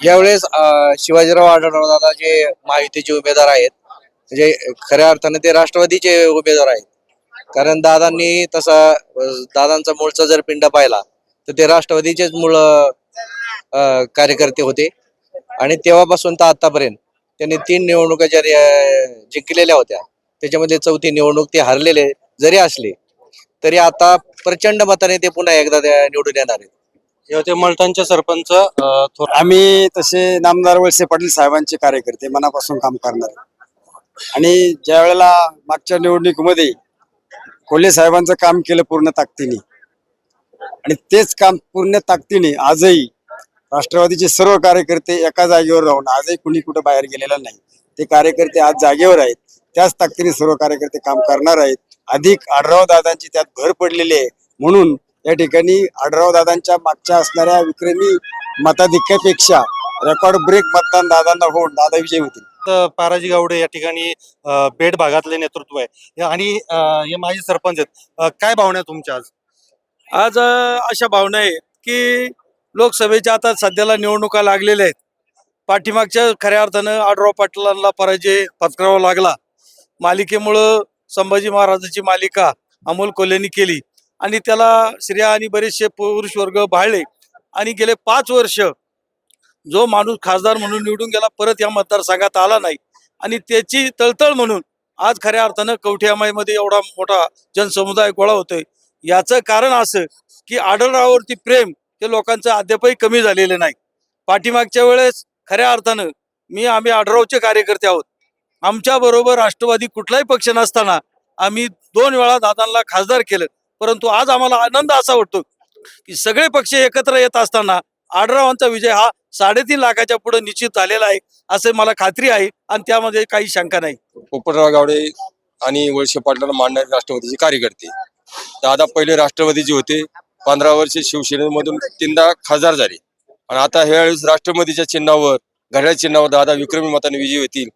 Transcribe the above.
यावेळेस अं, शिवाजीराव आढळराव दादा जे महायुतीचे उमेदवार आहेत म्हणजे खऱ्या अर्थाने ते राष्ट्रवादीचे उमेदवार आहेत. कारण दादांनी तसा अं, दादांचा मूळचा जर पिंड पाहिला तर ते राष्ट्रवादीचेच मूळ अं, कार्यकर्ते होते. आणि तेव्हापासून तर आतापर्यंत त्यांनी तीन निवडणुका ज्या अं, जिंकलेल्या होत्या त्याच्यामध्ये चौथी निवडणूक ते हरलेले जरी असले तरी आता प्रचंड मताने ते पुन्हा एकदा त्या निवडून येणार आहेत. हे होते मलटणचे सरपंच अं, थोर आम्ही तसे नामदार वळसे पाटील साहेबांचे कार्यकर्ते मनापासून काम करणार. आणि ज्या वेळेला मागच्या निवडणुकीमध्ये कोल्हे साहेबांचं काम केलं पूर्ण ताकदीने आणि तेच काम पूर्ण ताकदीने आजही राष्ट्रवादीचे सर्व कार्यकर्ते एका जागेवर राहून आजही कुणी कुठं बाहेर गेलेला नाही ते कार्यकर्ते आज जागेवर आहेत त्याच ताकदीने सर्व कार्यकर्ते काम करणार आहेत. अधिक आढराव दादांची त्यात भर पडलेली आहे. म्हणून या ठिकाणी आढराव दादांच्या मागच्या असणाऱ्या विक्रमी मताधिक्यापेक्षा रेकॉर्ड ब्रेक मतदान दादांना होऊन दादा विजय होतील. पाराजी गावडे या ठिकाणी बेड भागातले नेतृत्व आहे. आणि हे माजी सरपंच आहेत. काय भावना आहे तुमच्या आज? आज अशा भावना आहे की लोकसभेच्या आता सध्याला निवडणुका लागलेल्या आहेत. पाठीमागच्या खऱ्या अर्थानं आढराव पाटलांना पराजय पत्करावा लागला. मालिकेमुळं संभाजी महाराजांची मालिका अमोल कोल्हेनी केली. आणि त्याला स्त्रिया आणि बरेचसे पुरुष वर्ग भाळले. आणि गेले पाच वर्ष जो माणूस खासदार म्हणून निवडून गेला परत या मतदारसंघात आला नाही. आणि त्याची तळतळ म्हणून आज खऱ्या अर्थानं कवठे एवढा मोठा जनसमुदाय गोळा होतोय. याचं कारण असं की आढळरावरती प्रेम हे लोकांचं अद्यापही कमी झालेलं नाही. पाठीमागच्या वेळेस खऱ्या अर्थानं मी आम्ही आढळरावचे कार्यकर्ते आहोत. आमच्या बरोबर राष्ट्रवादी कुठलाही पक्ष नसताना आम्ही दोन वेळा दादांना खासदार केलं. परंतु आज आम्हाला आनंद असा वाटतो की सगळे पक्ष एकत्र येत असताना आडरावांचा विजय हा साडेतीन लाखाच्या पुढे निश्चित झालेला आहे असे मला खात्री आहे आणि त्यामध्ये काही शंका नाही. पोपटराव गावडे आणि वळसे पाटलांना मांडणारे राष्ट्रवादीचे कार्यकर्ते. दादा पहिले राष्ट्रवादीचे होते पंधरा वर्षे शिवसेनेमधून तीनदा खासदार झाले. आणि आता ह्यावेळेस राष्ट्रवादीच्या चिन्हावर घड्याळ चिन्हावर दादा विक्रमी मताने विजयी होतील.